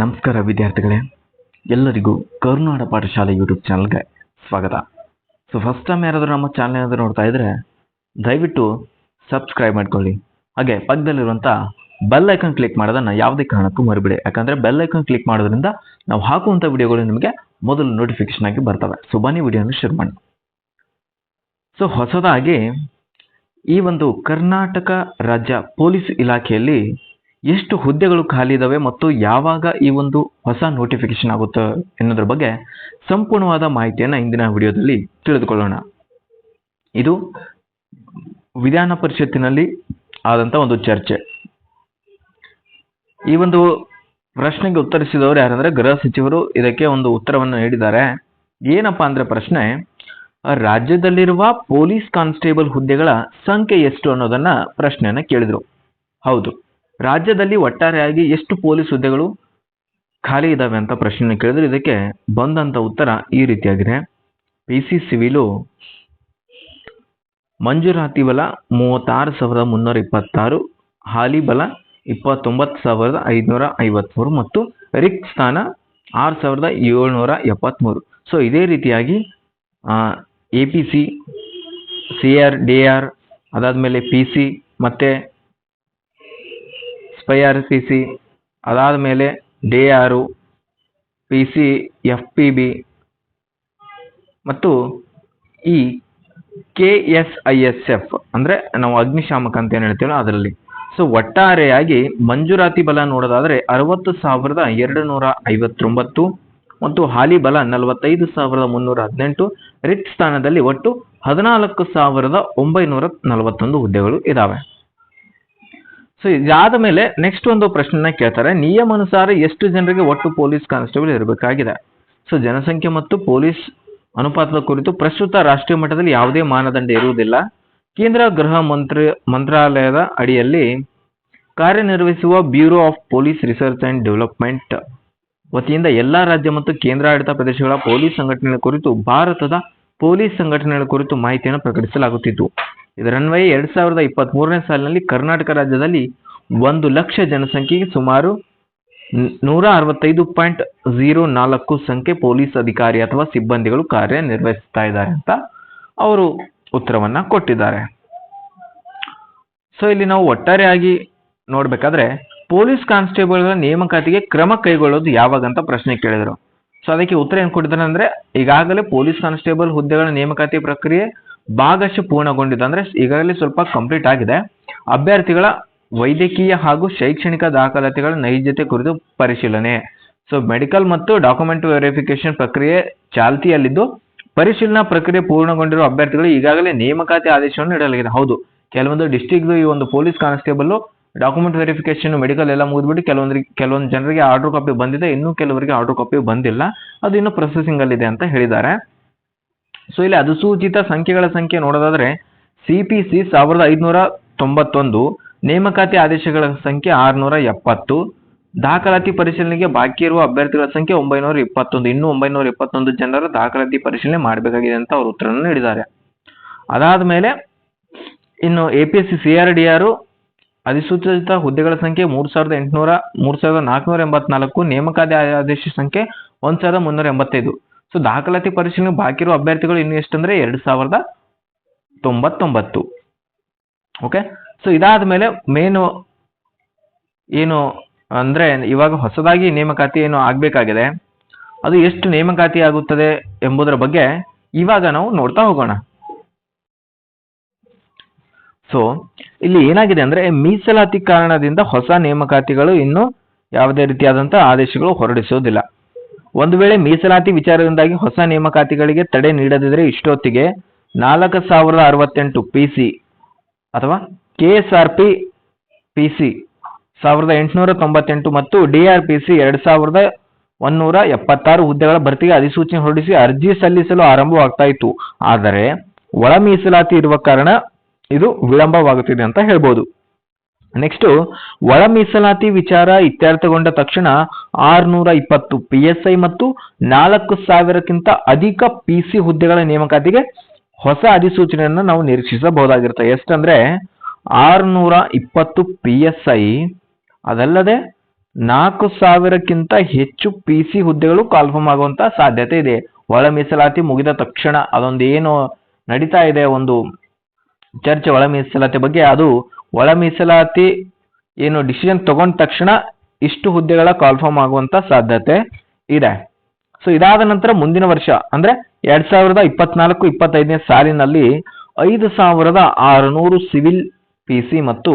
ನಮಸ್ಕಾರ ವಿದ್ಯಾರ್ಥಿಗಳೇ, ಎಲ್ಲರಿಗೂ ಕರುನಾಡ ಪಾಠಶಾಲೆ ಯೂಟ್ಯೂಬ್ ಚಾನಲ್ಗೆ ಸ್ವಾಗತ. ಸೊ ಫಸ್ಟ್ ಟೈಮ್ ಯಾರಾದರೂ ನಮ್ಮ ಚಾನಲ್ ಏನಾದರೂ ನೋಡ್ತಾ ಇದ್ದರೆ ದಯವಿಟ್ಟು ಸಬ್ಸ್ಕ್ರೈಬ್ ಮಾಡ್ಕೊಳ್ಳಿ. ಹಾಗೆ ಪಕ್ಕದಲ್ಲಿರುವಂಥ ಬೆಲ್ ಐಕನ್ ಕ್ಲಿಕ್ ಮಾಡೋದನ್ನು ಯಾವುದೇ ಕಾರಣಕ್ಕೂ ಮರಿಬಿಡಿ. ಯಾಕಂದರೆ ಬೆಲ್ ಐಕನ್ ಕ್ಲಿಕ್ ಮಾಡೋದ್ರಿಂದ ನಾವು ಹಾಕುವಂಥ ವಿಡಿಯೋಗಳು ನಿಮಗೆ ಮೊದಲು ನೋಟಿಫಿಕೇಶನ್ ಆಗಿ ಬರ್ತವೆ. ಸೊ ಬನ್ನಿ ವಿಡಿಯೋನ ಶುರು ಮಾಡಿ ಸೊ ಹೊಸದಾಗಿ ಈ ಒಂದು ಕರ್ನಾಟಕ ರಾಜ್ಯ ಪೊಲೀಸ್ ಇಲಾಖೆಯಲ್ಲಿ ಎಷ್ಟು ಹುದ್ದೆಗಳು ಖಾಲಿ ಇದ್ದಾವೆ ಮತ್ತು ಯಾವಾಗ ಈ ಒಂದು ಹೊಸ ನೋಟಿಫಿಕೇಶನ್ ಆಗುತ್ತೆ ಎನ್ನುವುದರ ಬಗ್ಗೆ ಸಂಪೂರ್ಣವಾದ ಮಾಹಿತಿಯನ್ನು ಇಂದಿನ ವಿಡಿಯೋದಲ್ಲಿ ತಿಳಿದುಕೊಳ್ಳೋಣ. ಇದು ವಿಧಾನ ಪರಿಷತ್ತಿನಲ್ಲಿ ಆದಂಥ ಒಂದು ಚರ್ಚೆ. ಈ ಒಂದು ಪ್ರಶ್ನೆಗೆ ಉತ್ತರಿಸಿದವರು ಯಾರಂದ್ರೆ ಗೃಹ ಸಚಿವರು ಇದಕ್ಕೆ ಒಂದು ಉತ್ತರವನ್ನು ನೀಡಿದ್ದಾರೆ. ಏನಪ್ಪಾ ಅಂದ್ರೆ ಪ್ರಶ್ನೆ, ರಾಜ್ಯದಲ್ಲಿರುವ ಪೊಲೀಸ್ ಕಾನ್ಸ್ಟೇಬಲ್ ಹುದ್ದೆಗಳ ಸಂಖ್ಯೆ ಎಷ್ಟು ಅನ್ನೋದನ್ನ ಪ್ರಶ್ನೆಯನ್ನು ಕೇಳಿದ್ರು. ಹೌದು. ರಾಜ್ಯದಲ್ಲಿ ಒಟ್ಟಾರೆಯಾಗಿ ಎಷ್ಟು ಪೊಲೀಸ್ ಹುದ್ದೆಗಳು ಖಾಲಿ ಇದ್ದಾವೆ ಅಂತ ಪ್ರಶ್ನೆ ಕೇಳಿದ್ರೆ ಇದಕ್ಕೆ ಬಂದಂತ ಉತ್ತರ ಈ ರೀತಿಯಾಗಿದೆ. ಪಿ ಸಿ ಸಿವಿಲು ಮಂಜೂರಾತಿ ಬಲ ಮೂವತ್ತಾರು ಸಾವಿರದ ಮುನ್ನೂರ ಇಪ್ಪತ್ತಾರು, ಹಾಲಿ ಬಲ ಇಪ್ಪತ್ತೊಂಬತ್ತು ಸಾವಿರದ ಐದುನೂರ ಐವತ್ಮೂರು ಮತ್ತು ರಿಕ್ ಸ್ಥಾನ ಆರು ಸಾವಿರದ ಏಳ್ನೂರ ಎಪ್ಪತ್ತ್ಮೂರು ಸೊ ಇದೇ ರೀತಿಯಾಗಿ A P C C R D R ಅದಾದಮೇಲೆ ಪಿ ಸಿ ಮತ್ತು ಸ್ಪೈ ಆರ್ ಪಿ ಸಿ ಅದಾದ ಮೇಲೆ D R P C F P B ಮತ್ತು ಈ K S I S F ಅಂದರೆ ನಾವು ಅಗ್ನಿಶಾಮಕ ಅಂತ ಏನು ಹೇಳ್ತೀವಲ್ಲ ಅದರಲ್ಲಿ. ಸೊ ಒಟ್ಟಾರೆಯಾಗಿ ಮಂಜೂರಾತಿ ಬಲ ನೋಡೋದಾದರೆ ಅರವತ್ತು ಸಾವಿರದ ಎರಡು ನೂರ ಐವತ್ತೊಂಬತ್ತು ಮತ್ತು ಹಾಲಿ ಬಲ ನಲವತ್ತೈದು ಸಾವಿರದ ಮುನ್ನೂರ ಹದಿನೆಂಟು ರಿಕ್ ಸ್ಥಾನದಲ್ಲಿ ಒಟ್ಟು ಹದಿನಾಲ್ಕು ಸಾವಿರದ ಒಂಬೈನೂರ ನಲವತ್ತೊಂದು ಹುದ್ದೆಗಳು ಇದಾವೆ. ಸೊ ಇದಾದ ಮೇಲೆ ನೆಕ್ಸ್ಟ್ ಒಂದು ಪ್ರಶ್ನೆನ ಕೇಳ್ತಾರೆ. ನಿಯಮಾನುಸಾರ ಎಷ್ಟು ಜನರಿಗೆ ಒಟ್ಟು ಪೊಲೀಸ್ ಕಾನ್ಸ್ಟೇಬಲ್ ಇರಬೇಕಾಗಿದೆ? ಸೊ ಜನಸಂಖ್ಯೆ ಮತ್ತು ಪೊಲೀಸ್ ಅನುಪಾತದ ಕುರಿತು ಪ್ರಸ್ತುತ ರಾಷ್ಟ್ರೀಯ ಮಟ್ಟದಲ್ಲಿ ಯಾವುದೇ ಮಾನದಂಡ ಇರುವುದಿಲ್ಲ. ಕೇಂದ್ರ ಗೃಹ ಮಂತ್ರಿ, ಮಂತ್ರಾಲಯದ ಅಡಿಯಲ್ಲಿ ಕಾರ್ಯನಿರ್ವಹಿಸುವ bureau of police research and development ವತಿಯಿಂದ ಎಲ್ಲಾ ರಾಜ್ಯ ಮತ್ತು ಕೇಂದ್ರಾಡಳಿತ ಪ್ರದೇಶಗಳ ಪೊಲೀಸ್ ಸಂಘಟನೆಗಳ ಕುರಿತು ಭಾರತದ ಪೊಲೀಸ್ ಸಂಘಟನೆಗಳ ಕುರಿತು ಮಾಹಿತಿಯನ್ನು ಪ್ರಕಟಿಸಲಾಗುತ್ತಿತ್ತು. ಇದರನ್ವಯ ಎರಡ್ ಸಾವಿರದ ಇಪ್ಪತ್ತ್ ಮೂರನೇ ಸಾಲಿನಲ್ಲಿ ಕರ್ನಾಟಕ ರಾಜ್ಯದಲ್ಲಿ ಒಂದು ಲಕ್ಷ ಜನಸಂಖ್ಯೆಗೆ ಸುಮಾರು ನೂರ ಅರವತ್ತೈದು ಪಾಯಿಂಟ್ ಝೀರೋ ನಾಲ್ಕು ಸಂಖ್ಯೆ ಪೊಲೀಸ್ ಅಧಿಕಾರಿ ಅಥವಾ ಸಿಬ್ಬಂದಿಗಳು ಕಾರ್ಯನಿರ್ವಹಿಸ್ತಾ ಇದ್ದಾರೆ ಅಂತ ಅವರು ಉತ್ತರವನ್ನ ಕೊಟ್ಟಿದ್ದಾರೆ. ಸೊ ಇಲ್ಲಿ ನಾವು ಒಟ್ಟಾರೆಯಾಗಿ ನೋಡ್ಬೇಕಾದ್ರೆ ಪೊಲೀಸ್ ಕಾನ್ಸ್ಟೇಬಲ್ಗಳ ನೇಮಕಾತಿಗೆ ಕ್ರಮ ಕೈಗೊಳ್ಳೋದು ಯಾವಾಗ ಅಂತ ಪ್ರಶ್ನೆ ಕೇಳಿದರು. ಸೊ ಅದಕ್ಕೆ ಉತ್ತರ ಏನು ಕೊಟ್ಟಿದ್ದಾರೆ ಅಂದ್ರೆ ಈಗಾಗಲೇ ಪೊಲೀಸ್ ಕಾನ್ಸ್ಟೇಬಲ್ ಹುದ್ದೆಗಳ ನೇಮಕಾತಿ ಪ್ರಕ್ರಿಯೆ ಭಾಗಶಃ ಪೂರ್ಣಗೊಂಡಿದೆ. ಅಂದ್ರೆ ಈಗಾಗಲೇ ಸ್ವಲ್ಪ ಕಂಪ್ಲೀಟ್ ಆಗಿದೆ. ಅಭ್ಯರ್ಥಿಗಳ ವೈದ್ಯಕೀಯ ಹಾಗೂ ಶೈಕ್ಷಣಿಕ ದಾಖಲಾತಿಗಳ ನೈಜತೆ ಕುರಿತು ಪರಿಶೀಲನೆ. ಸೊ ಮೆಡಿಕಲ್ ಮತ್ತು ಡಾಕ್ಯುಮೆಂಟ್ ವೆರಿಫಿಕೇಶನ್ ಪ್ರಕ್ರಿಯೆ ಚಾಲ್ತಿಯಲ್ಲಿದ್ದು, ಪರಿಶೀಲನಾ ಪ್ರಕ್ರಿಯೆ ಪೂರ್ಣಗೊಂಡಿರುವ ಅಭ್ಯರ್ಥಿಗಳು ಈಗಾಗಲೇ ನೇಮಕಾತಿ ಆದೇಶವನ್ನು ನೀಡಲಾಗಿದೆ. ಹೌದು, ಕೆಲವೊಂದು ಡಿಸ್ಟಿಕ್ ಈ ಒಂದು police constable document verification medical ಎಲ್ಲ ಮುಗಿದ್ಬಿಟ್ಟು ಕೆಲವೊಂದರಿಗೆ ಕೆಲವೊಂದು ಜನರಿಗೆ ಆರ್ಡರ್ ಕಾಪಿ ಬಂದಿದೆ. ಇನ್ನೂ ಕೆಲವರಿಗೆ ಆರ್ಡರ್ ಕಾಪಿ ಬಂದಿಲ್ಲ. ಅದು ಇನ್ನೂ ಪ್ರೊಸೆಸಿಂಗ್ ಅಲ್ಲಿ ಇದೆ ಅಂತ ಹೇಳಿದ್ದಾರೆ. ಸೊ ಇಲ್ಲಿ ಅಧಿಸೂಚಿತ ಸಂಖ್ಯೆಗಳ ಸಂಖ್ಯೆ ನೋಡೋದಾದ್ರೆ ಸಿ ಪಿ ಸಿ ಸಾವಿರದ ಐದುನೂರ ತೊಂಬತ್ತೊಂದು, ನೇಮಕಾತಿ ಆದೇಶಗಳ ಸಂಖ್ಯೆ ಆರುನೂರ ಎಪ್ಪತ್ತು, ದಾಖಲಾತಿ ಪರಿಶೀಲನೆಗೆ ಬಾಕಿ ಇರುವ ಅಭ್ಯರ್ಥಿಗಳ ಸಂಖ್ಯೆ ಒಂಬೈನೂರ ಇಪ್ಪತ್ತೊಂದು, ಇನ್ನೂ ಒಂಬೈನೂರ ಇಪ್ಪತ್ತೊಂದು ಜನರ ದಾಖಲಾತಿ ಪರಿಶೀಲನೆ ಮಾಡಬೇಕಾಗಿದೆ ಅಂತ ಅವರು ಉತ್ತರವನ್ನು ನೀಡಿದ್ದಾರೆ. ಅದಾದ ಮೇಲೆ, ಇನ್ನು A P S C C R D R ಅಧಿಸೂಚಿತ ಹುದ್ದೆಗಳ ಸಂಖ್ಯೆ ಮೂರು ಸಾವಿರದ ಎಂಟುನೂರ, ಮೂರು ಸಾವಿರದ ನಾಲ್ಕುನೂರ ಎಂಬತ್ನಾಲ್ಕು, ನೇಮಕಾತಿ ಆದೇಶ ಸಂಖ್ಯೆ ಒಂದು ಸಾವಿರದ ಮುನ್ನೂರ ಎಂಬತ್ತೈದು. ಸೊ ದಾಖಲಾತಿ ಪರಿಶೀಲನೆ ಬಾಕಿ ಇರುವ ಅಭ್ಯರ್ಥಿಗಳು ಇನ್ನು ಎಷ್ಟಂದ್ರೆ ಎರಡು ಸಾವಿರದ ತೊಂಬತ್ತೊಂಬತ್ತು. ಓಕೆ ಸೊ ಇದಾದ ಮೇಲೆ ಮೇನು ಏನು ಅಂದ್ರೆ ಇವಾಗ ಹೊಸದಾಗಿ ನೇಮಕಾತಿ ಏನು ಆಗ್ಬೇಕಾಗಿದೆ? ಅದು ಎಷ್ಟು ನೇಮಕಾತಿ ಆಗುತ್ತದೆ ಎಂಬುದರ ಬಗ್ಗೆ ಇವಾಗ ನಾವು ನೋಡ್ತಾ ಹೋಗೋಣ. ಸೊ ಇಲ್ಲಿ ಏನಾಗಿದೆ ಅಂದ್ರೆ ಮೀಸಲಾತಿ ಕಾರಣದಿಂದ ಹೊಸ ನೇಮಕಾತಿಗಳು ಇನ್ನು ಯಾವುದೇ ರೀತಿಯಾದಂತಹ ಆದೇಶಗಳು ಹೊರಡಿಸುವುದಿಲ್ಲ ಒಂದು ವೇಳೆ ಮೀಸಲಾತಿ ವಿಚಾರದಿಂದಾಗಿ ಹೊಸ ನೇಮಕಾತಿಗಳಿಗೆ ತಡೆ ನೀಡದಿದ್ರೆ ಇಷ್ಟೊತ್ತಿಗೆ ನಾಲ್ಕು ಸಾವಿರದ ಅರವತ್ತೆಂಟು ಪಿ ಸಿ ಅಥವಾ K S R P P C ಸಾವಿರದ ಎಂಟುನೂರ ತೊಂಬತ್ತೆಂಟು ಮತ್ತು ಡಿ ಆರ್ ಪಿ ಸಿ ಎರಡು ಸಾವಿರದ ಒಂದೂರ ಎಪ್ಪತ್ತಾರು ಹುದ್ದೆಗಳ ಭರ್ತಿಗೆ ಅಧಿಸೂಚನೆ ಹೊರಡಿಸಿ ಅರ್ಜಿ ಸಲ್ಲಿಸಲು ಆರಂಭವಾಗ್ತಾ ಇತ್ತು. ಆದರೆ ಒಳ ಮೀಸಲಾತಿ ಇರುವ ಕಾರಣ ಇದು ವಿಳಂಬವಾಗುತ್ತಿದೆ ಅಂತ ಹೇಳ್ಬೋದು. ನೆಕ್ಸ್ಟ್ ಒಳ ಮೀಸಲಾತಿ ವಿಚಾರ ಇತ್ಯರ್ಥಗೊಂಡ ತಕ್ಷಣ ಆರುನೂರ ಇಪ್ಪತ್ತು ಪಿ ಎಸ್ ಐ ಮತ್ತು ನಾಲ್ಕು ಸಾವಿರಕ್ಕಿಂತ ಅಧಿಕ ಪಿ ಸಿ ಹುದ್ದೆಗಳ ನೇಮಕಾತಿಗೆ ಹೊಸ ಅಧಿಸೂಚನೆಯನ್ನು ನಾವು ನಿರೀಕ್ಷಿಸಬಹುದಾಗಿರುತ್ತೆ. ಎಷ್ಟಂದ್ರೆ ಆರುನೂರ ಇಪ್ಪತ್ತು ಪಿ ಎಸ್ ಐ ಅದಲ್ಲದೆ ನಾಲ್ಕು ಸಾವಿರಕ್ಕಿಂತ ಹೆಚ್ಚು ಪಿ ಸಿ ಹುದ್ದೆಗಳು ಕಾಲ್ಫಾರ್ಮ್ ಆಗುವಂತ ಸಾಧ್ಯತೆ ಇದೆ. ಒಳ ಮೀಸಲಾತಿ ಮುಗಿದ ತಕ್ಷಣ ಅದೊಂದು ಏನು ನಡೀತಾ ಇದೆ ಒಂದು ಚರ್ಚೆ ಒಳ ಮೀಸಲಾತಿ ಬಗ್ಗೆ ಅದು ಒಳ ಮೀಸಲಾತಿ ಏನು ಡಿಸಿಷನ್ ತಗೊಂಡ ತಕ್ಷಣ ಇಷ್ಟು ಹುದ್ದೆಗಳ ಕಾಲ್ಫಾರ್ಮ್ ಆಗುವಂತ ಸಾಧ್ಯತೆ ಇದೆ. ಸೊ ಇದಾದ ನಂತರ ಮುಂದಿನ ವರ್ಷ, ಅಂದ್ರೆ ಎರಡ್ ಸಾವಿರದ ಇಪ್ಪತ್ನಾಲ್ಕು, ಇಪ್ಪತ್ತೈದನೇ ಸಾಲಿನಲ್ಲಿ ಐದು ಸಾವಿರದ ಆರುನೂರು ಸಿವಿಲ್ ಪಿ ಸಿ ಮತ್ತು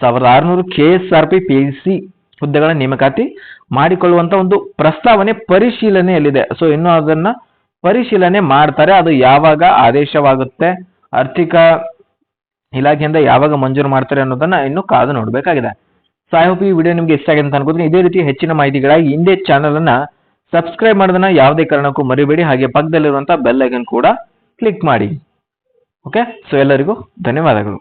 ಸಾವಿರದ ಆರುನೂರು K S R P P C ಹುದ್ದೆಗಳ ನೇಮಕಾತಿ ಮಾಡಿಕೊಳ್ಳುವಂತ ಒಂದು ಪ್ರಸ್ತಾವನೆ ಪರಿಶೀಲನೆಯಲ್ಲಿದೆ. ಸೊ ಇನ್ನು ಅದನ್ನ ಪರಿಶೀಲನೆ ಮಾಡ್ತಾರೆ. ಅದು ಯಾವಾಗ ಆದೇಶವಾಗುತ್ತೆ, ಆರ್ಥಿಕ ಇಲಾಖೆಯಿಂದ ಯಾವಾಗ ಮಂಜೂರು ಮಾಡ್ತಾರೆ ಅನ್ನೋದನ್ನ ಇನ್ನು ಕಾದು ನೋಡಬೇಕಾಗಿದೆ. ಸೊ ಐ ಹೋಪ್ ಈ ವಿಡಿಯೋ ನಿಮಗೆ ಇಷ್ಟ ಆಗಿದೆ ಅಂತ ಅನ್ಕೋತೀನಿ. ಇದೇ ರೀತಿ ಹೆಚ್ಚಿನ ಮಾಹಿತಿಗಳಾಗಿ ಹಿಂದೆ ಚಾನಲ್ ಅನ್ನ ಸಬ್ಸ್ಕ್ರೈಬ್ ಮಾಡೋದನ್ನ ಯಾವುದೇ ಕಾರಣಕ್ಕೂ ಮರಿಬೇಡಿ. ಹಾಗೆ ಪಕ್ಕದಲ್ಲಿರುವಂತಹ ಬೆಲ್ ಐಕನ್ ಕೂಡ ಕ್ಲಿಕ್ ಮಾಡಿ. ಓಕೆ ಸೊ ಎಲ್ಲರಿಗೂ ಧನ್ಯವಾದಗಳು.